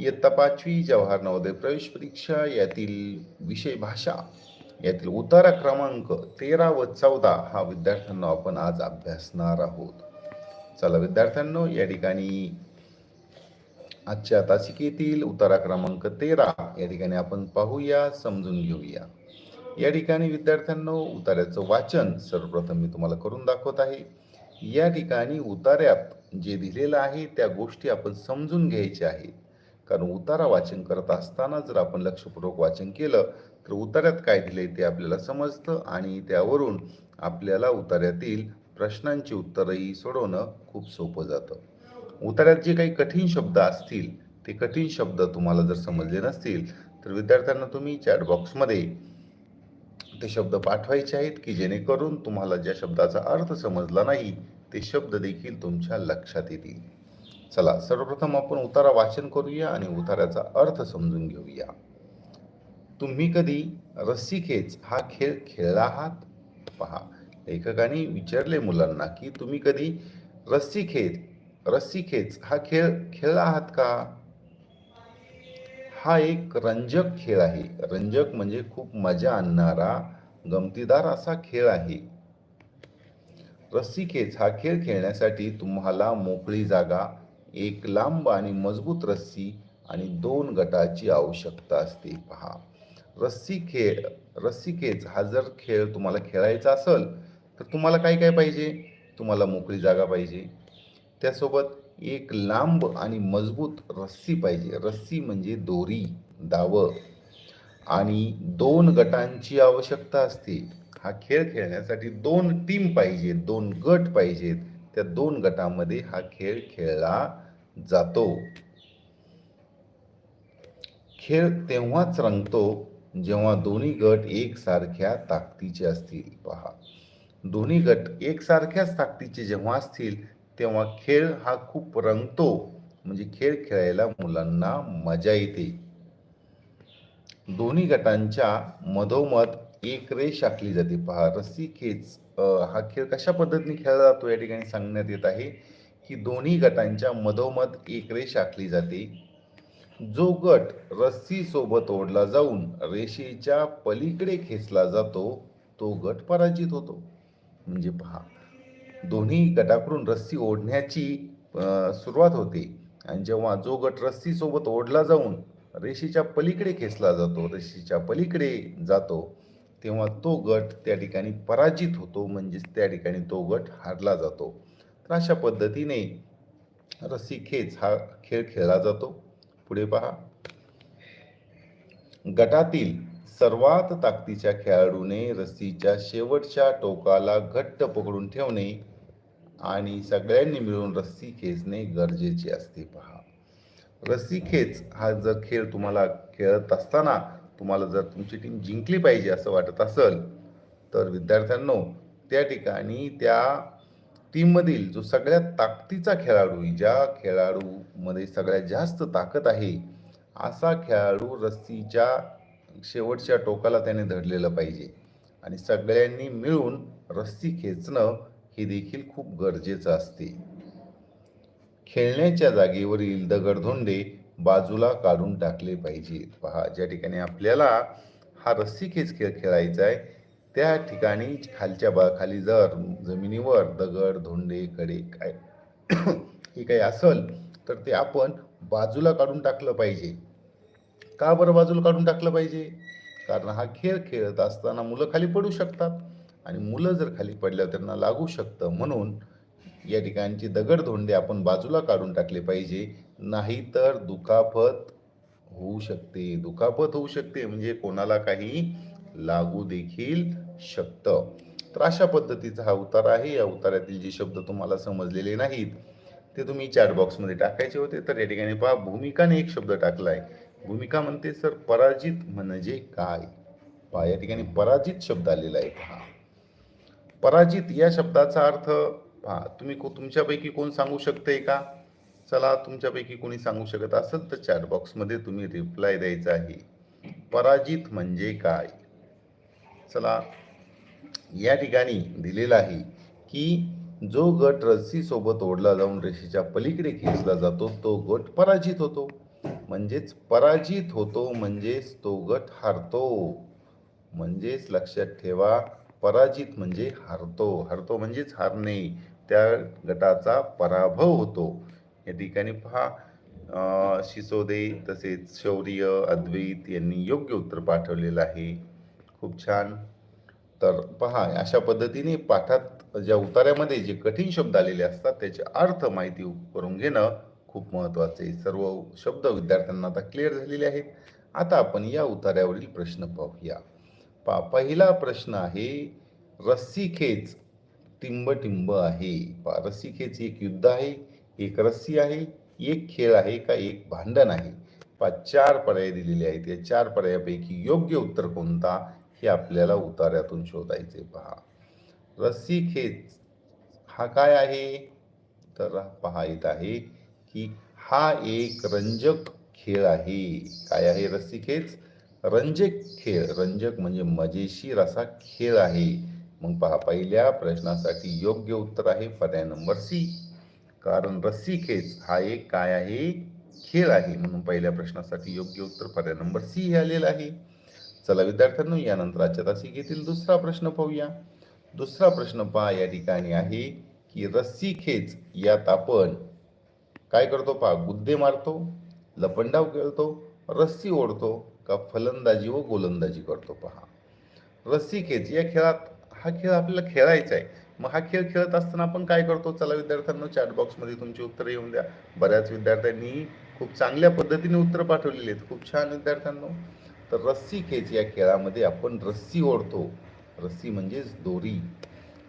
इयत्ता पाचवी जवाहर नवोदय प्रवेश परीक्षा यातील विषय भाषा यातील उतारा क्रमांक तेरा व चौदा हा विद्यार्थ्यांना आपण आज अभ्यासणार आहोत. चला विद्यार्थ्यांनो या ठिकाणी आजच्या तासिकेतील उतारा क्रमांक तेरा या ठिकाणी आपण पाहूया समजून घेऊया. या ठिकाणी विद्यार्थ्यांनो उतार्याचं वाचन सर्वप्रथम मी तुम्हाला करून दाखवत आहे. या ठिकाणी उतार्यात जे दिलेलं आहे त्या गोष्टी आपण समजून घ्यायच्या आहेत. कारण उतारा वाचन करत असताना जर आपण लक्षपूर्वक वाचन केलं तर उतार्यात काय दिले ते आपल्याला समजतं आणि त्यावरून आपल्याला उतार्यातील प्रश्नांची उत्तरही सोडवणं खूप सोपं जातं. उतार्यात जे काही कठीण शब्द असतील ते कठीण शब्द तुम्हाला जर समजले नसतील तर विद्यार्थ्यांना तुम्ही चॅटबॉक्समध्ये ते शब्द पाठवायचे आहेत की जेणेकरून तुम्हाला ज्या शब्दाचा अर्थ समजला नाही ते शब्द देखील तुमच्या लक्षात येतील. चला सर्वप्रथम आपण उतारा वाचन करूया आणि उताराचा अर्थ समजून घेऊया. तुम्ही कधी रस्सीखेच हा खेळ खेळला आहात? पहा लेखकाने विचारले मुलांना की तुम्ही कधी रस्सीखेच रस्सीखेच हा खेळ खेळला आहात का? हा एक रंजक खेळ आहे. रंजक म्हणजे खूप मजा आणणारा गमतीदार असा खेळ आहे. रस्सीखेच हा खेळ खेळण्यासाठी तुम्हाला मोकळी जागा एक लांब आणि मजबूत रस्सी आणि दोन गटाची आवश्यकता असते. पहा रस्सी खेळ रस्सी खेच हा जर खेळ तुम्हाला खेळायचा असेल तर तुम्हाला काय काय पाहिजे? तुम्हाला मोकळी जागा पाहिजे. त्यासोबत एक लांब आणि मजबूत रस्सी पाहिजे. रस्सी म्हणजे दोरी दावं. आणि दोन गटांची आवश्यकता असते. हा खेळ खेळण्यासाठी दोन टीम पाहिजेत दोन गट पाहिजेत. त्या दोन गटामध्ये हा खेळ खेळला जातो. खेळ तेव्हाच रंगतो जेव्हा दोन्ही गट एकसारख्या ताकदीचे असतील. पहा. दोन्ही गट एकसारख्याच ताकदीचे जेव्हा असतील तेव्हा खेळ हा खूप रंगतो. म्हणजे खेळ खेळायला मुलांना मजा येते. दोन्ही गटांच्या मधोमध एक रेष आखली जाते. पहा रस्सी खेच हा खेळ कशा पद्धतीने खेळला जातो या ठिकाणी सांगण्यात येत आहे. ही दोन्ही गटांच्या मधोमध एक रेष आखली जाते. जो गट रस्सी सोबत ओढला जाऊन रेषेच्या पलीकडे खेचला जातो तो गट पराजित होतो. म्हणजे पहा दोन्ही गटाकडून रस्सी ओढण्याची सुरुवात होते. आणि जेव्हा जो गट रस्सी सोबत ओढला जाऊन रेषेच्या पलीकडे खेचला जातो रेषेच्या पलीकडे जातो तेव्हा तो गट त्या ठिकाणी पराजित होतो. म्हणजेच त्या ठिकाणी तो गट हारला जातो. तर अशा पद्धतीने रस्सी खेच हा खेळ खेळला जातो. पुढे पहा. गटातील सर्वात ताकदीच्या खेळाडूने रस्सीच्या शेवटच्या टोकाला घट्ट पकडून ठेवणे आणि सगळ्यांनी मिळून रस्सी खेचणे गरजेचे असते पहा. रस्सी खेच हा जर खेळ तुम्हाला खेळत असताना तुम्हाला जर तुमची टीम जिंकली पाहिजे असं वाटत असेल तर विद्यार्थ्यांनो त्या ठिकाणी त्या टीममधील जो सगळ्यात ताकदीचा खेळाडू आहे, ज्या खेळाडूमध्ये सगळ्यात जास्त ताकद आहे असा खेळाडू रस्सीच्या शेवटच्या टोकाला त्याने धरलेलं पाहिजे. आणि सगळ्यांनी मिळून रस्सी खेचणं हे देखील खूप गरजेचं असते. खेळण्याच्या जागेवरील दगडधोंडे बाजूला काढून टाकले पाहिजेत. पहा ज्या ठिकाणी आपल्याला हा रस्सी खेच खेळ खेळायचा आहे त्या ठिकाणी खालच्या बा खाली जर जमिनीवर दगड धोंडे कडे काय हे काही असल तर ते आपण बाजूला काढून टाकलं पाहिजे. का बरं बाजूला काढून टाकलं पाहिजे? कारण हा खेळ खेळत असताना मुलं खाली पडू शकतात आणि मुलं जर खाली पडल्यावर त्यांना लागू शकतं. म्हणून या ठिकाणची दगडधोंडे आपण बाजूला काढून टाकले पाहिजे. नाहीतर दुखापत होऊ शकते. दुखापत होऊ शकते म्हणजे कोणाला काही लागू देखील शकतं. तर अशा पद्धतीचा हा उतार आहे. या उतारातील जे शब्द तुम्हाला समजलेले नाहीत ते तुम्ही चॅट बॉक्समध्ये टाकायचे होते. तर या ठिकाणी पहा भूमिकाने एक शब्द टाकला आहे भूमिका म्हणते सर पराजित म्हणजे काय? पहा या ठिकाणी पराजित शब्द आलेला आहे. पहा. पराजित या शब्दाचा अर्थ पहा तुम्ही को- तुमच्यापैकी कोण सांगू शकते का? चला तुमच्यापैकी कोणी सांगू शकत असेल तर चॅट बॉक्समध्ये तुम्ही रिप्लाय द्यायचा आहे. पराजित म्हणजे काय? चला. या ठिकाणी दिलेलं आहे की जो गट रस्सीसोबत ओढला जाऊन रेषेच्या पलीकडे खेचला जातो तो गट पराजित होतो. म्हणजेच पराजित होतो म्हणजेच तो गट हारतो. म्हणजेच लक्षात ठेवा पराजित म्हणजे हारतो. हारतो म्हणजेच हारणे. त्या गटाचा पराभव होतो. या ठिकाणी पहा शिसोदे तसेच शौर्य अद्वैत यांनी योग्य उत्तर पाठवलेलं आहे. खूप छान. तर पहा अशा पद्धतीने पाठात ज्या उतार्यामध्ये जे कठीण शब्द आलेले असतात त्याचे अर्थ माहिती करून घेणं खूप महत्त्वाचे सर्व शब्द विद्यार्थ्यांना आता क्लिअर झालेले आहेत. आता आपण या उतार्यावरील प्रश्न पाहूया. पा पहिला प्रश्न आहे रस्सी खेच टिंब टिंब आहे. पा रस्सी खेच एक युद्ध आहे एक रस्सी आहे एक खेळ आहे का एक भांडण आहे? पा चार पर्याय दिलेले आहेत. या चार पर्यायापैकी योग्य उत्तर कोणता? हे आपल्याला उतार्यातून शोधायचे पहा. रस्सीखेच हा काय आहे? तर पहा येत आहे की हा एक रंजक खेळ आहे. काय आहे रस्सीखेच रंजक खेळ. रंजक म्हणजे मजेशीर असा खेळ आहे. मग पहा पहिल्या प्रश्नासाठी योग्य उत्तर आहे पर्याय नंबर सी. कारण रस्सीखेच हा एक काय आहे? खेळ आहे. म्हणून पहिल्या प्रश्नासाठी योग्य उत्तर पर्याय नंबर सी हे आलेलं आहे. चला विद्यार्थ्यांनो यानंतर आजच्या घेतील दुसरा प्रश्न पाहूया. दुसरा प्रश्न पहा या ठिकाणी आहे की रस्सी खेच यात आपण काय करतो पहा गुद्दे मारतो लपंडाव खेळतो रस्सी ओढतो का फलंदाजी व गोलंदाजी करतो पहा. रस्सी खेच या खेळात हा खेळ आपल्याला खेळायचा आहे. मग हा खेळ खेळत असताना आपण काय करतो? चला विद्यार्थ्यांना चॅट बॉक्समध्ये तुमची उत्तरं येऊन द्या. बऱ्याच विद्यार्थ्यांनी खूप चांगल्या पद्धतीने उत्तर पाठवलेली आहेत. खूप छान विद्यार्थ्यांनो. तर रस्सी खेच या खेळामध्ये आपण रस्सी ओढतो. रस्सी म्हणजेच दोरी.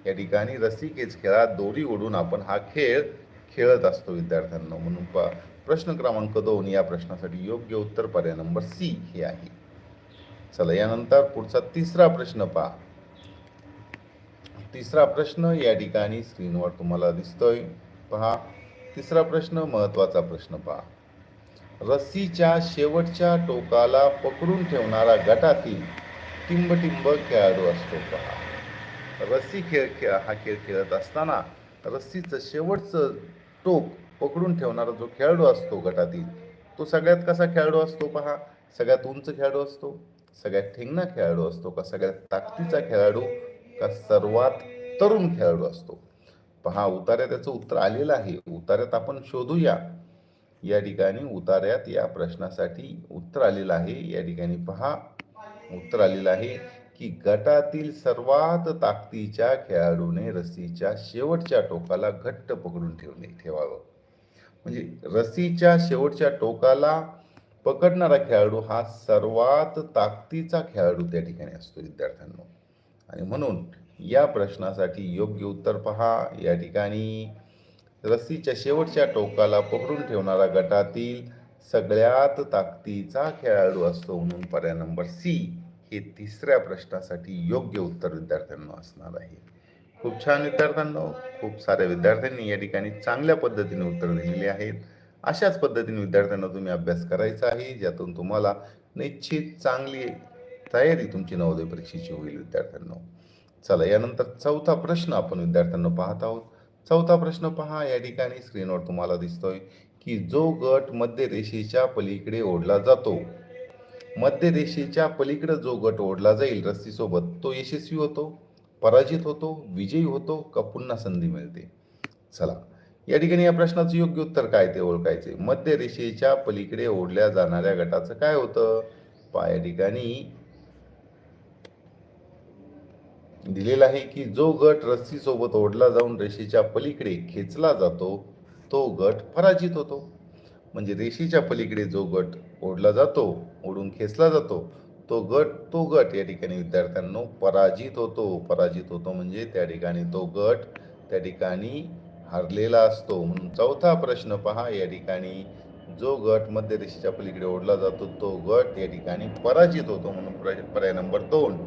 या ठिकाणी रस्सी खेच खेळात दोरी ओढून आपण हा खेळ खेळत असतो विद्यार्थ्यांना. म्हणून पा प्रश्न क्रमांक दोन या प्रश्नासाठी योग्य उत्तर पर्याय नंबर सी हे आहे. चला यानंतर पुढचा तिसरा प्रश्न पहा. तिसरा प्रश्न या ठिकाणी स्क्रीनवर तुम्हाला दिसतोय. पहा तिसरा प्रश्न महत्त्वाचा प्रश्न पहा. रस्सीच्या शेवटच्या टोकाला पकडून ठेवणारा गटातील टिंबटिंब खेळाडू असतो पहा रस्सी खेळ खेळ हा खेळ खेळत असताना रस्सीचं शेवटचं टोक पकडून ठेवणारा जो खेळाडू असतो गटातील तो सगळ्यात कसा खेळाडू असतो पहा? सगळ्यात उंच खेळाडू असतो? सगळ्यात ठेंगणा खेळाडू असतो का? सगळ्यात ताकदीचा खेळाडू का? सर्वात तरुण खेळाडू असतो? पहा उतार्यात त्याचं उत्तर आलेलं आहे. उतार्यात आपण शोधूया. या ठिकाणी उतार्यात. या प्रश्नासाठी उत्तर आलेलं आहे. या ठिकाणी पहा. उत्तर आलेलं आहे की गटातील सर्वात ताकदीच्या खेळाडूने रस्सीच्या शेवटच्या टोकाला घट्ट पकडून ठेवणे ठेवावं. म्हणजे रस्सीच्या शेवटच्या टोकाला पकडणारा खेळाडू हा सर्वात ताकदीचा खेळाडू त्या ठिकाणी असतो विद्यार्थ्यांना. आणि म्हणून या प्रश्नासाठी योग्य उत्तर पहा. या ठिकाणी रस्सीच्या शेवटच्या टोकाला पकडून ठेवणारा गटातील सगळ्यात ताकदीचा खेळाडू असतो म्हणून पर्याय नंबर सी हे तिसऱ्या प्रश्नासाठी योग्य उत्तर विद्यार्थ्यांना असणार आहे. खूप छान विद्यार्थ्यांना खूप साऱ्या विद्यार्थ्यांनी या ठिकाणी चांगल्या पद्धतीने उत्तर दिलेली आहेत. अशाच पद्धतीने विद्यार्थ्यांना तुम्ही अभ्यास करायचा आहे ज्यातून तुम्हाला निश्चित चांगली तयारी तुमची नवोदय परीक्षेची होईल विद्यार्थ्यांना. चला यानंतर चौथा प्रश्न आपण विद्यार्थ्यांना पाहत आहोत. चौथा प्रश्न पहा. या ठिकाणी स्क्रीनवर तुम्हाला दिसतोय की जो गट मध्य रेषेच्या पलीकडे ओढला जातो. मध्य रेषेच्या पलीकडे जो गट ओढला जाईल रस्सीसोबत तो यशस्वी होतो पराजित होतो विजयी होतो का पुन्हा संधी मिळते? चला या ठिकाणी या प्रश्नाचं योग्य उत्तर काय ते ओळखायचे. मध्य रेषेच्या पलीकडे ओढल्या जाणाऱ्या गटाचं काय होतं? पहा या ठिकाणी दिलेला आहे की जो गट रस्सीसोबत ओढला जाऊन रेषेच्या पलीकडे खेचला जातो तो गट पराजित होतो. म्हणजे रेषेच्या पलीकडे जो गट ओढला जातो ओढून खेचला जातो तो गट तो गट या ठिकाणी विद्यार्थ्यांनो पराजित होतो. पराजित होतो म्हणजे त्या ठिकाणी तो गट त्या ठिकाणी हरलेला असतो. म्हणून चौथा प्रश्न पहा या ठिकाणी जो गट मध्य रेषेच्या पलीकडे ओढला जातो तो गट या ठिकाणी पराजित होतो. म्हणून पर्याय नंबर दोन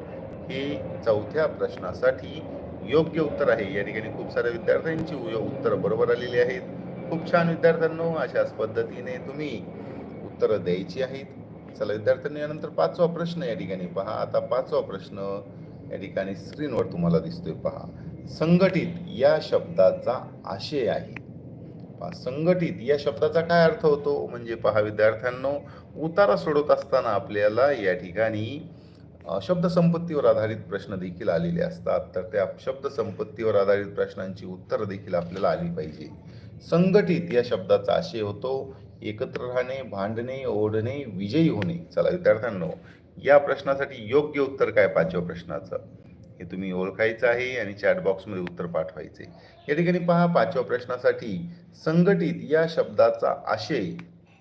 हे चौथ्या प्रश्नासाठी योग्य उत्तर आहे. या ठिकाणी खूप साऱ्या विद्यार्थ्यांची उत्तरं बरोबर आलेली आहेत. खूप छान विद्यार्थ्यांनो अशाच पद्धतीने तुम्ही उत्तरं द्यायची आहेत. चला विद्यार्थ्यांनी यानंतर पाचवा प्रश्न या ठिकाणी पहा. आता पाचवा प्रश्न या ठिकाणी स्क्रीनवर तुम्हाला दिसतोय पहा. संघटित या शब्दाचा आशय आहे. पहा संघटित या शब्दाचा काय अर्थ होतो? म्हणजे पहा विद्यार्थ्यांनो उतारा सोडत असताना आपल्याला या ठिकाणी शब्दसंपत्तीवर आधारित प्रश्न देखील आलेले असतात. तर त्या शब्दसंपत्तीवर आधारित प्रश्नांची उत्तरं देखील आपल्याला आली पाहिजे. संघटित या शब्दाचा आशय होतो. एकत्र राहणे भांडणे ओढणे विजयी होणे. चला विद्यार्थ्यांनो या प्रश्नासाठी योग्य उत्तर काय पाचव्या प्रश्नाचं? हे तुम्ही ओळखायचं आहे आणि चॅट बॉक्समध्ये उत्तर पाठवायचे. या ठिकाणी पहा पाचव्या प्रश्नासाठी संघटित या शब्दाचा आशय.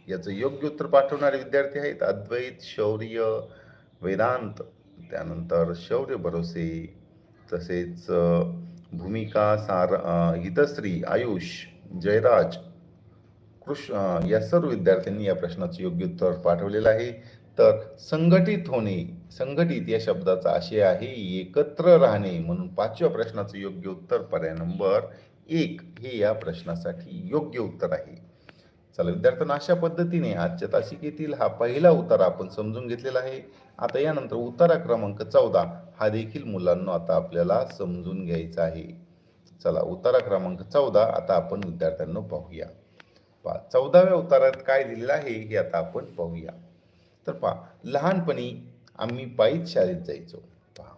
याचं योग्य उत्तर पाठवणारे विद्यार्थी आहेत. अद्वैत शौर्य वेदांत. त्यानंतर शौर्य भरोसे तसेच भूमिका सार हितश्री आयुष जयराज कृष या सर्व विद्यार्थ्यांनी या प्रश्नाचं योग्य उत्तर पाठवलेलं आहे. तर संघटित होणे संघटित या शब्दाचा आशय आहे एकत्र राहणे म्हणून पाचव्या प्रश्नाचं योग्य उत्तर पर्याय नंबर एक हे या प्रश्नासाठी योग्य उत्तर आहे. चला विद्यार्थ्यांना अशा पद्धतीने आजच्या तासिकेतील हा पहिला उतारा आपण समजून घेतलेला आहे. आता यानंतर उतारा क्रमांक चौदा हा देखील मुलांना आता आपल्याला समजून घ्यायचा आहे. चला उतारा क्रमांक चौदा आता आपण विद्यार्थ्यांना पाहूया. पहा चौदाव्या उतारात काय दिलेलं आहे हे आता आपण पाहूया. तर पहा लहानपणी आम्ही पायीच शाळेत जायचो. पहा.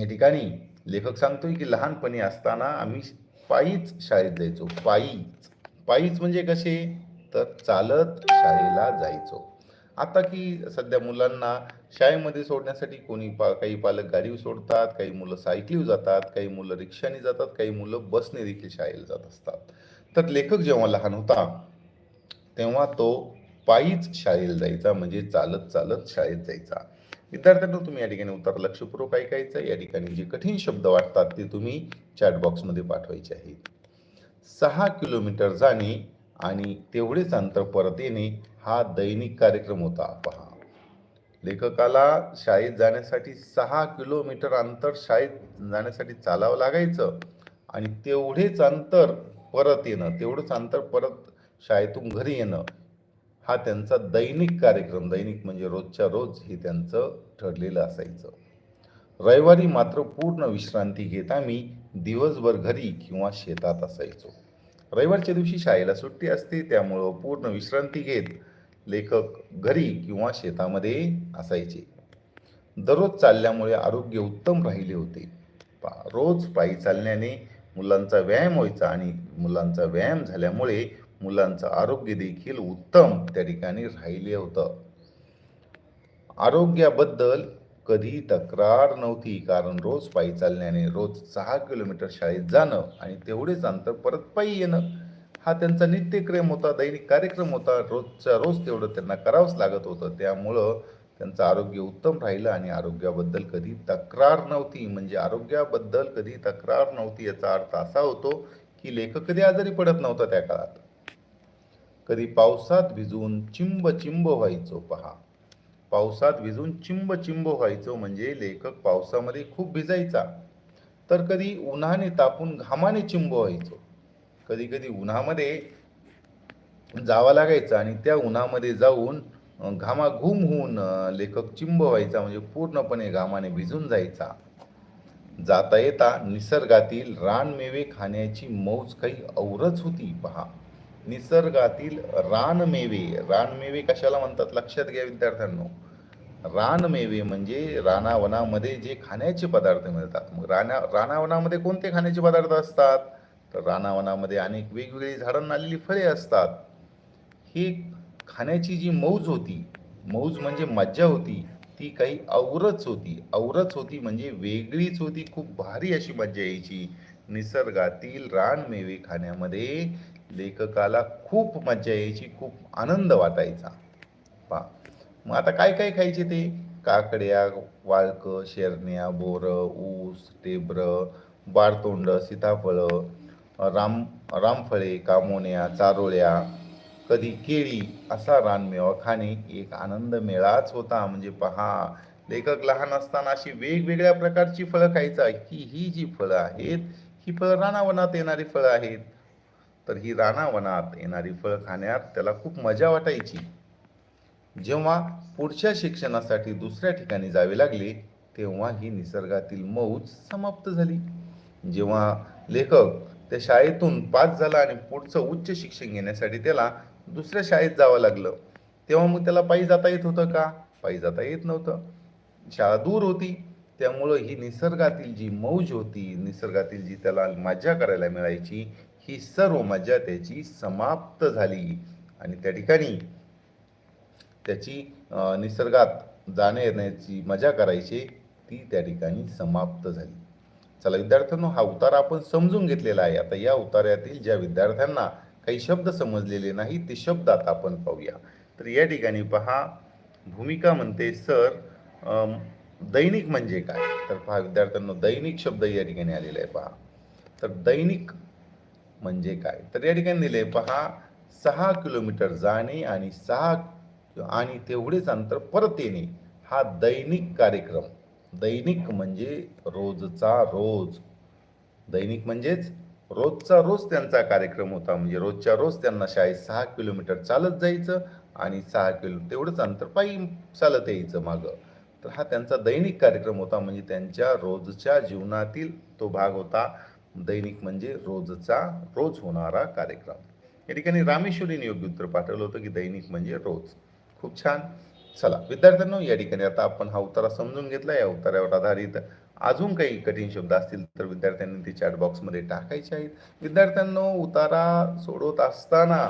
या ठिकाणी लेखक सांगतोय की लहानपणी असताना आम्ही पायीच शाळेत जायचो. पायीच. पायीच म्हणजे कसे तर चालत शाळेला जायचो. आता की सध्या मुलांना शाळेमध्ये सोडण्यासाठी कोणी पा काही पालक गाडी सोडतात काही मुलं सायकलीव जातात काही मुलं रिक्षाने जातात काही मुलं बसने देखील शाळेला जात असतात. तर लेखक जेव्हा लहान होता तेव्हा तो पायीच शाळेला जायचा म्हणजे चालत चालत शाळेत जायचा. विद्यार्थ्यांना तुम्ही या ठिकाणी उत्तर लक्षपूर्वक ऐकायचं. या ठिकाणी जे कठीण शब्द वाटतात ते तुम्ही चॅट बॉक्समध्ये पाठवायचे आहेत. सहा किलोमीटर जाणे आणि तेवढेच अंतर परत येणे हा दैनिक कार्यक्रम होता. पहा. लेखकाला शाळेत जाण्यासाठी सहा किलोमीटर अंतर शाळेत जाण्यासाठी चालावं लागायचं आणि तेवढेच अंतर परत येणं तेवढंच अंतर परत शाळेतून घरी येणं हा त्यांचा दैनिक कार्यक्रम. दैनिक म्हणजे रोजच्या रोज हे त्यांचं ठरलेलं असायचं. रविवारी मात्र पूर्ण विश्रांती घेत आम्ही दिवसभर घरी किंवा शेतात असायचो. रविवारच्या दिवशी शाळेला सुट्टी असते त्यामुळं पूर्ण विश्रांती घेत लेखक घरी किंवा शेतामध्ये असायचे. दररोज चालल्यामुळे आरोग्य उत्तम राहिले होते. पा रोज पायी चालण्याने मुलांचा व्यायाम व्हायचा आणि मुलांचा व्यायाम झाल्यामुळे मुलांचं आरोग्य देखील उत्तम त्या ठिकाणी राहिले होतं. आरोग्याबद्दल कधी तक्रार नव्हती. कारण रोज पायी चालण्याने रोज सहा किलोमीटर शाळेत जाणं आणि तेवढेच अंतर परत पायी येणं हा त्यांचा नित्यक्रम होता दैनिक कार्यक्रम होता. रोजच्या रोज तेवढं त्यांना करावंच लागत होतं. त्यामुळं त्यांचं आरोग्य उत्तम राहिलं आणि आरोग्याबद्दल कधी तक्रार नव्हती. म्हणजे आरोग्याबद्दल कधी तक्रार नव्हती याचा अर्थ असा होतो की लेखक कधी आजारी पडत नव्हता त्या काळात. कधी पावसात भिजून चिंब चिंब व्हायचो पहा. पावसात भिजून चिंब चिंब व्हायचो म्हणजे लेखक पावसामध्ये खूप भिजायचा. तर कधी उन्हाने तापून घामाने चिंब व्हायचो. कधी कधी उन्हामध्ये जावं लागायचं आणि त्या उन्हामध्ये जाऊन घामाघूम होऊन लेखक चिंब व्हायचा म्हणजे पूर्णपणे घामाने भिजून जायचा. जाता येता निसर्गातील रानमेवे खाण्याची मौज काही औरच होती पहा. निसर्गातील रानमेवे रानमेवे कशाला म्हणतात? लक्षात घ्या विद्यार्थ्यांनो. रानमेवे म्हणजे रानावनामध्ये जे खाण्याचे पदार्थ मिळतात. मग राना रानावनामध्ये कोणते खाण्याचे पदार्थ असतात? तर रानावनामध्ये अनेक वेगवेगळी झाडांना आलेली फळे असतात. ही खाण्याची जी मौज होती मौज म्हणजे मज्जा होती ती काही औरच होती. औरच होती म्हणजे वेगळीच होती. खूप भारी अशी मज्जा यायची. निसर्गातील रानमेवे खाण्यामध्ये लेखकाला खूप मज्जा यायची खूप आनंद वाटायचा. पा मग आता काय काय खायचे ते? काकड्या वाळकं शेरण्या बोरं ऊस टेबरं बारतोंड सीताफळं राम रामफळे कामोण्या चारोळ्या कधी केळी असा रानमेवा खाणे एक आनंद मेळाच होता. म्हणजे पहा लेखक लहान असताना अशी वेगवेगळ्या प्रकारची फळं खायचा. की ही जी फळं आहेत ही फळं रानावनात येणारी फळं आहेत. तर ही रानावनात येणारी फळं खाण्यात त्याला खूप मजा वाटायची. जेव्हा पुढच्या शिक्षणासाठी दुसऱ्या ठिकाणी जावे लागले तेव्हा ही निसर्गातील मौज समाप्त झाली. जेव्हा लेखक त्या शाळेतून पास झाला आणि पुढचं उच्च शिक्षण घेण्यासाठी त्याला दुसऱ्या शाळेत जावं लागलं तेव्हा मग त्याला पायी जाता येत होतं का? पायी जाता येत नव्हतं. शाळा दूर होती त्यामुळं ही निसर्गातील जी मौज होती निसर्गातील जी त्याला मजा करायला मिळायची ही सर्व मजा त्याची समाप्त झाली. आणि त्या ठिकाणी त्याची निसर्गात जाण्या येण्याची मजा करायची ती त्या ठिकाणी समाप्त झाली. चला विद्यार्थ्यांनो हा उतारा आपण समजून घेतलेला आहे. आता या उतार्यातील ज्या विद्यार्थ्यांना काही शब्द समजलेले नाही ते शब्द आता आपण पाहूया. तर या ठिकाणी पहा भूमिका म्हणते सर दैनिक म्हणजे काय? तर पहा विद्यार्थ्यांनो दैनिक शब्द या ठिकाणी आलेला आहे पहा. तर दैनिक म्हणजे काय? तर या ठिकाणी दिले पहा सहा किलोमीटर जाणे आणि सहा आणि तेवढेच अंतर परत येणे हा दैनिक कार्यक्रम. दैनिक म्हणजे रोजचा रोज. दैनिक म्हणजेच रोजचा रोज त्यांचा कार्यक्रम होता. म्हणजे रोजच्या रोज त्यांना शाळेत सहा किलोमीटर चालत जायचं आणि सहा किलो तेवढंच अंतर पायी चालत यायचं मागं. तर हा त्यांचा दैनिक कार्यक्रम होता. म्हणजे त्यांच्या रोजच्या जीवनातील तो भाग होता. दैनिक म्हणजे रोजचा रोज होणारा कार्यक्रम. या ठिकाणी रामेश्वरीने योग्य उत्तर पाठवलं होतं की दैनिक म्हणजे रोज. खूप छान. चला विद्यार्थ्यांनो या ठिकाणी आता आपण हा उतारा समजून घेतला. या उतारावर आधारित अजून काही कठीण शब्द असतील तर विद्यार्थ्यांनी ते चॅट बॉक्समध्ये टाकायचे आहेत. विद्यार्थ्यांनो उतारा सोडवत असताना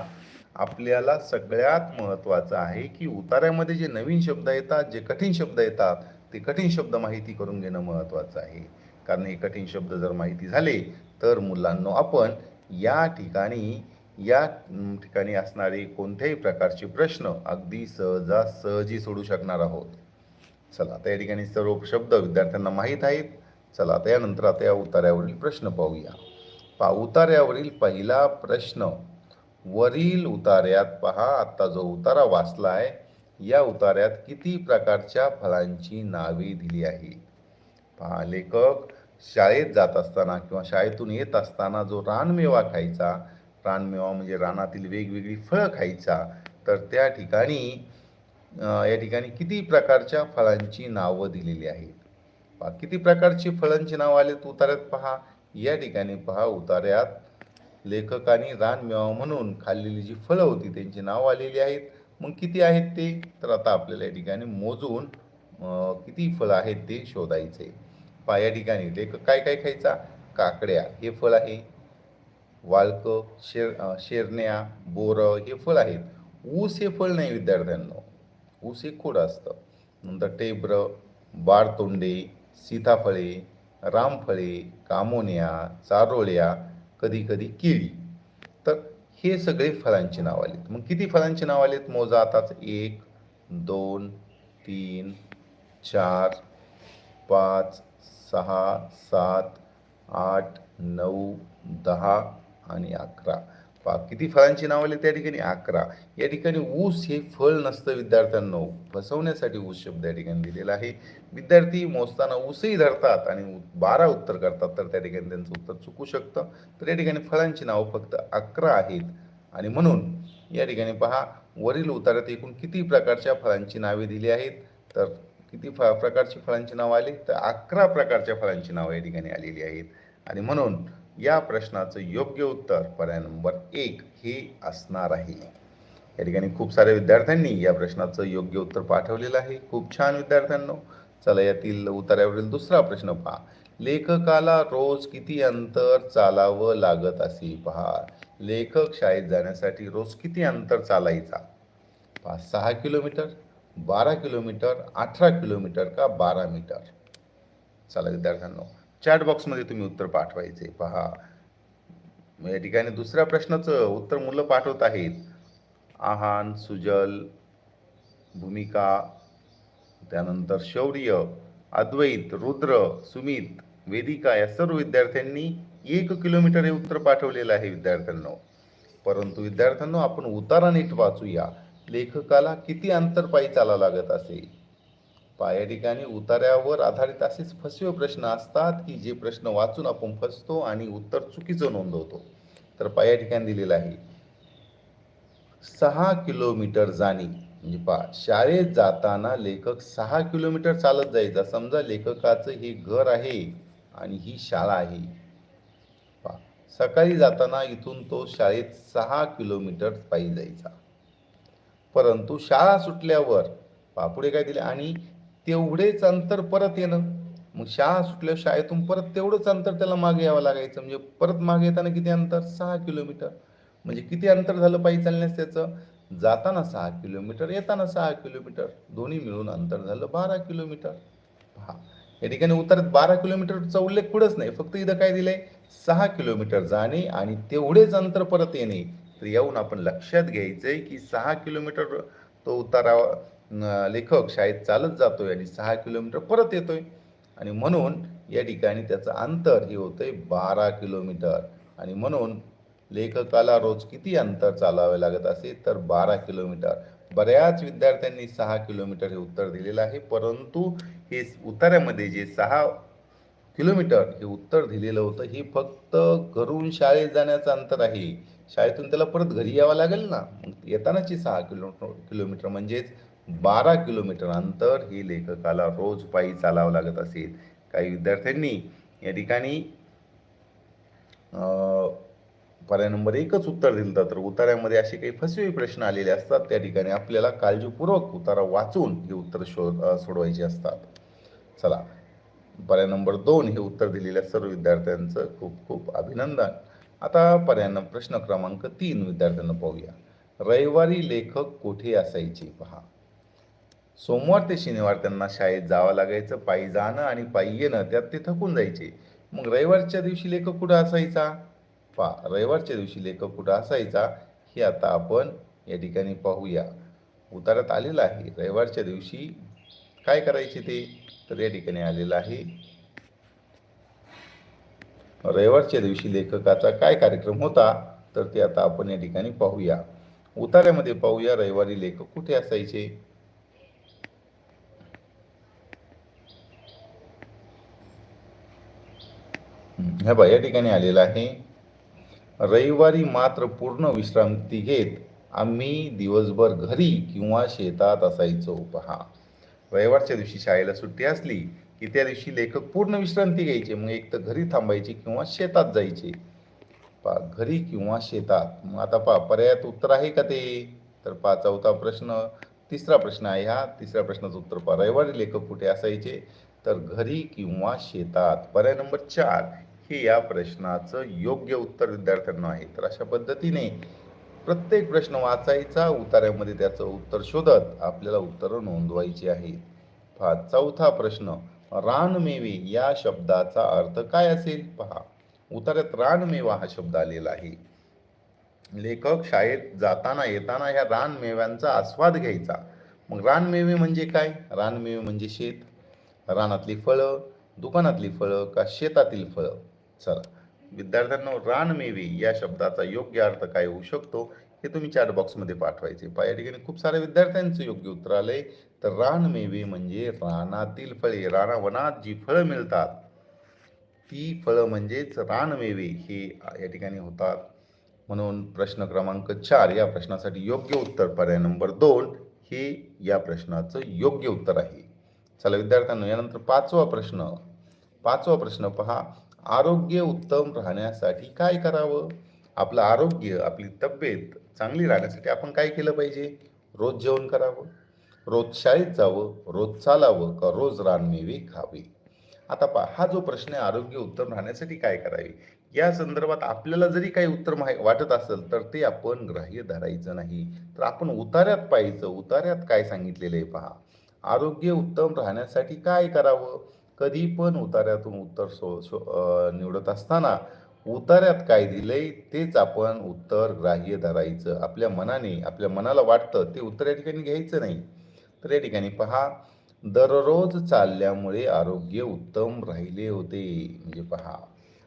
आपल्याला सगळ्यात महत्त्वाचं आहे की उतार्यामध्ये जे नवीन शब्द येतात जे कठीण शब्द येतात ते कठीण शब्द माहिती करून घेणं महत्त्वाचं आहे. कारण हे कठीण शब्द जर माहिती झाले तर मुलांनो आपण या ठिकाणी या ठिकाणी असणारे कोणत्याही प्रकारचे प्रश्न अगदी सहजासहजी सोडू शकणार आहोत. चला आता या ठिकाणी सर्व शब्द विद्यार्थ्यांना माहीत आहेत. चला आता यानंतर आता या उतार्यावरील प्रश्न पाहूया. पा उतार्यावरील पहिला प्रश्न वरील उतार्यात पहा आता जो उतारा वाचला आहे या उतार्यात किती प्रकारच्या फळांची नावे दिली आहे पहा लेखक शाळेत जात असताना किंवा शाळेतून येत असताना जो रानमेवा खायचा रानमेवा म्हणजे रानातील वेगवेगळी फळं खायचा तर त्या ठिकाणी या ठिकाणी किती प्रकारच्या फळांची नावं दिलेली आहेत? पहा किती प्रकारची फळांची नावं आलेत उतार्यात पहा. या ठिकाणी पहा उतार्यात लेखकाने रानमेवा म्हणून खाल्लेली जी फळं होती त्यांची नावं आलेली आहेत. मग किती आहेत ते? तर आता आपल्याला या ठिकाणी मोजून किती फळं आहेत ते शोधायचे. पाया ठिकाणी लेख काय काय खायचा? काकड्या. हे फळ आहे. वाळकं शेर शेरण्या बोरं हे फळ आहेत. ऊस हे फळ नाही विद्यार्थ्यांनो. ऊस हे खोड असतं. नंतर टेब्र बारतोंडे सीताफळे रामफळे कामोन्या चारोळ्या कधी कधी केळी. तर हे सगळे फळांची नाव आलेत. मग किती फळांची नाव आलेत? मोजा आताच एक दोन तीन चार पाच सहा सात आठ नऊ दहा आणि अकरा. पा किती फळांची नावं आली त्या ठिकाणी? अकरा. या ठिकाणी ऊस हे फळ नसतं विद्यार्थ्यांनो. फसवण्यासाठी ऊस शब्द या ठिकाणी दिलेला आहे. विद्यार्थी मोजताना ऊसही धरतात आणि बारा उत्तर करतात. तर त्या ठिकाणी त्यांचं उत्तर चुकू शकतं. तर या ठिकाणी फळांची नावं फक्त अकरा आहेत. आणि म्हणून या ठिकाणी पहा वरील उतारात एकूण किती प्रकारच्या फळांची नावे दिली आहेत? तर किती फ प्रकारची फळांची नावं आली? तर अकरा प्रकारच्या फळांची नावं या ठिकाणी आलेली आहेत. आणि म्हणून या प्रश्नाचं योग्य उत्तर पर्याय नंबर एक हे असणार आहे. या ठिकाणी खूप साऱ्या विद्यार्थ्यांनी या प्रश्नाचं योग्य उत्तर पाठवलेलं आहे. खूप छान विद्यार्थ्यांनो. चला यातील उतार्यावरील दुसरा प्रश्न पहा. लेखकाला रोज किती अंतर चालावं लागत असे पहा. लेखक शाळेत जाण्यासाठी रोज किती अंतर चालायचा? पहा सहा किलोमीटर बारा किलोमीटर अठरा किलोमीटर का बारा मीटर। चला विद्यार्थ्यांनो चॅट बॉक्समध्ये तुम्ही उत्तर पाठवायचे पहा. या ठिकाणी दुसऱ्या प्रश्नाचं उत्तर मुलं पाठवत आहेत. आहान सुजल भूमिका त्यानंतर शौर्य अद्वैत रुद्र सुमित वेदिका या सर्व विद्यार्थ्यांनी एक किलोमीटर हे उत्तर पाठवलेलं आहे विद्यार्थ्यांनो. परंतु विद्यार्थ्यांनो आपण उतारा नीट वाचूया. लेखकाला किती अंतर पायी चालावं लागत असे? पाया ठिकाणी उतार्यावर आधारित असेच फसवे प्रश्न असतात की जे प्रश्न वाचून आपण फसतो आणि उत्तर चुकीचं नोंदवतो. तर पाया ठिकाणी दिलेलं आहे. सहा किलोमीटर जाणे म्हणजे पहा शाळेत जाताना लेखक सहा किलोमीटर चालत जायचा. समजा लेखकाचं हे घर आहे आणि ही शाळा आहे. पहा सकाळी जाताना इथून तो शाळेत सहा किलोमीटर पायी जायचा. परंतु शाळा सुटल्यावर पापुडे काय दिले? आणि तेवढेच अंतर परत येणं. मग शाळा सुटल्यावर शाळेतून परत तेवढंच अंतर त्याला मागे यावं लागायचं. म्हणजे परत मागे येताना किती अंतर? सहा किलोमीटर. म्हणजे किती अंतर झालं पायी चालण्यास त्याचं? जाताना सहा किलोमीटर येताना सहा किलोमीटर. दोन्ही मिळून अंतर झालं बारा किलोमीटर. पहा या ठिकाणी उत्तरात बारा किलोमीटरचा उल्लेख पुढंच नाही. फक्त इथं काय दिलंय? सहा किलोमीटर जाणे आणि तेवढेच अंतर परत येणे. तर येऊन आपण लक्षात घ्यायचं आहे की सहा किलोमीटर तो उतारा लेखक शाळेत चालत जातोय आणि सहा किलोमीटर परत येतोय. आणि म्हणून या ठिकाणी त्याचं अंतर हे होतंय बारा किलोमीटर. आणि म्हणून लेखकाला रोज किती अंतर चालावे लागत असे तर बारा किलोमीटर. बऱ्याच विद्यार्थ्यांनी सहा किलोमीटर हे उत्तर दिलेलं आहे परंतु हे उतार्यामध्ये जे सहा किलोमीटर हे उत्तर दिलेलं होतं हे फक्त घरून शाळेत जाण्याचं अंतर आहे. शाळेतून त्याला परत घरी यावं लागेल ना? येतानाची सहा किलो किलोमीटर म्हणजेच बारा किलोमीटर अंतर हे लेखकाला रोज पायी चालावं लागत असेल काही विद्यार्थ्यांनी या ठिकाणी पर्याय नंबर एकच उत्तर दिलं तर उतार्यामध्ये असे काही फसवे प्रश्न आलेले असतात. त्या ठिकाणी आपल्याला काळजीपूर्वक उतारा वाचून हे उत्तर शोध सोडवायचे असतात. चला पर्याय नंबर दोन हे उत्तर दिलेल्या सर्व विद्यार्थ्यांचं खूप खूप अभिनंदन. आता पर्यायनं प्रश्न क्रमांक तीन विद्यार्थ्यांना पाहूया. रविवारी लेखक कुठे असायचे? पहा. सोमवार ते शनिवार त्यांना शाळेत जावं लागायचं. पायी जाणं आणि पायी येणं त्यात ते थकून जायचे. मग रविवारच्या दिवशी लेखक कुठं असायचा? पहा रविवारच्या दिवशी लेखक कुठं असायचा? हे आता आपण या ठिकाणी पाहूया. उतारात आलेलं आहे. रविवारच्या दिवशी काय करायचे ते? तर या ठिकाणी आलेलं आहे. रविवारच्या दिवशी लेखकाचा काय कार्यक्रम होता तर ते आता आपण या ठिकाणी पाहूया. उतार्यामध्ये पाहूया रविवारी लेखक कुठे असायचे? ह्या हे बघा या ठिकाणी आलेलं आहे. रविवारी मात्र पूर्ण विश्रांती घेत आम्ही दिवसभर घरी किंवा शेतात असायचो. पहा रविवारच्या दिवशी शाळेला सुट्टी असली की त्या दिवशी लेखक पूर्ण विश्रांती घ्यायचे. मग एक तर घरी थांबायचे किंवा शेतात जायचे. पा घरी किंवा शेतात. मग आता पा पर्यायात उत्तर आहे का ते? तर पा चौथा प्रश्न तिसरा प्रश्न आहे हा. तिसऱ्या प्रश्नाचं उत्तर पहा रविवारी लेखक कुठे असायचे? तर घरी किंवा शेतात. पर्याय नंबर चार हे या प्रश्नाचं योग्य उत्तर विद्यार्थ्यांना आहे. तर अशा पद्धतीने प्रत्येक प्रश्न वाचायचा उतार्यामध्ये त्याचं उत्तर शोधत आपल्याला उत्तरं नोंदवायची आहेत. पहा चौथा प्रश्न रानमेवे या शब्दाचा अर्थ काय असेल? पहा. उतार्यात रानमेवा हा शब्द आलेला आहे. लेखक शाळेत जाताना येताना ह्या रानमेव्यांचा आस्वाद घ्यायचा. मग रानमेवे म्हणजे काय? रानमेवे म्हणजे शेत. रानातली फळं दुकानातली फळं का शेतातील फळं? चला. विद्यार्थ्यांनो रानमेवे या शब्दाचा योग्य अर्थ काय होऊ शकतो? हे तुम्ही चॅट बॉक्समध्ये पाठवायचे. पहा या ठिकाणी खूप साऱ्या विद्यार्थ्यांचं योग्य उत्तर आलंय. तर रानमेवे म्हणजे रानातील फळे रानावनात जी फळं मिळतात ती फळं म्हणजेच रानमेवे हे या ठिकाणी होतात. म्हणून प्रश्न क्रमांक चार या प्रश्नासाठी योग्य उत्तर पर्याय नंबर दोन हे या प्रश्नाचं योग्य उत्तर आहे. चला विद्यार्थ्यांनो यानंतर पाचवा प्रश्न. पाचवा प्रश्न पहा आरोग्य उत्तम राहण्यासाठी काय करावं? आपलं आरोग्य आपली तब्येत चांगली राहण्यासाठी आपण काय केलं पाहिजे? रोज जेवण करावं? रोज शाळेत जावं रोज चालावं का रोज रानमेवे खावे? आता पहा हा जो प्रश्न आहे आरोग्य उत्तम राहण्यासाठी काय करावे? या संदर्भात आपल्याला जरी काही उत्तर वाटत असेल तर ते आपण ग्राह्य धरायचं नाही. तर आपण उतार्यात पाहायचं उतार्यात काय सांगितलेलं आहे पहा. आरोग्य उत्तम राहण्यासाठी काय करावं? कधी पण उतार्यातून उत्तर सो सो निवडत असताना उतार्यात काय दिलंय तेच आपण उत्तर ग्राह्य धरायचं. आपल्या मनाने आपल्या मनाला वाटतं ते उत्तर या ठिकाणी घ्यायचं नाही. तर या ठिकाणी पहा दररोज चालल्यामुळे आरोग्य उत्तम राहिले होते. म्हणजे पहा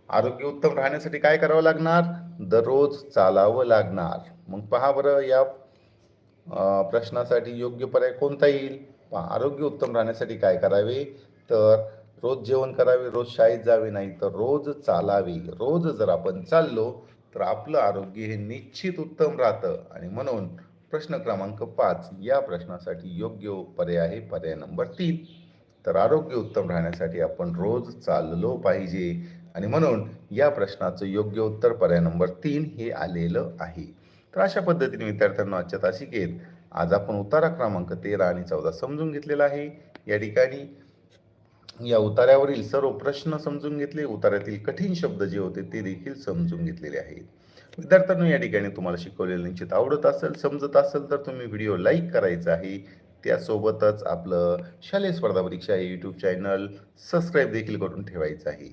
आरोग्य उत्तम राहण्यासाठी काय करावं लागणार? दररोज चालावं लागणार. मग पहा बरं या प्रश्नासाठी योग्य पर्याय कोणता येईल? पहा, आरोग्य उत्तम राहण्यासाठी काय करावे? तर रोज जेवण करावे रोज शाळेत जावे नाही तर रोज चालावे. रोज जर आपण चाललो तर आपलं आरोग्य हे निश्चित उत्तम राहतं. आणि म्हणून प्रश्न क्रमांक पाच. या प्रश्नासाठी योग्य पर्याय आहे पर्याय नंबर तीन. तर आरोग्य उत्तम राहण्यासाठी आपण रोज चाललो पाहिजे. आणि म्हणून या प्रश्नाचं योग्य उत्तर पर्याय नंबर तीन हे आलेलं आहे. तर अशा पद्धतीने विद्यार्थ्यांना आजच्या तासिकेत आज आपण उतारा क्रमांक तेरा आणि चौदा समजून घेतलेला आहे. या ठिकाणी या उतार्यावरील सर्व प्रश्न समजून घेतले. उतार्यातील कठीण शब्द जे होते ते देखील समजून घेतलेले आहेत. विद्यार्थ्यांना या ठिकाणी तुम्हाला शिकवलेलं निश्चित आवडत असेल समजत असेल तर तुम्ही व्हिडिओ लाईक करायचा आहे. त्यासोबतच आपलं शालेय स्पर्धा परीक्षा हे यूट्यूब चॅनल सबस्क्राईब देखील करून ठेवायचं आहे.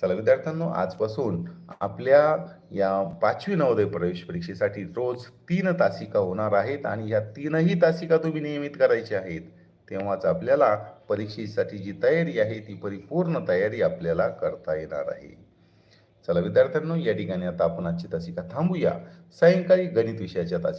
चला विद्यार्थ्यांनो आजपासून आपल्या या पाचवी नवोदय प्रवेश परीक्षेसाठी रोज तीन तासिका होणार आहेत आणि या तीनही तासिका तुम्ही नियमित करायच्या आहेत. तेव्हाच आपल्याला परीक्षेसाठी जी तयारी आहे ती परिपूर्ण तयारी आपल्याला करता येणार आहे. चला विद्यार्थ्यांनो या ठिकाणी आता आपण आजची तासिका थांबूया. सायंकाळी गणित विषयाच्या तासिका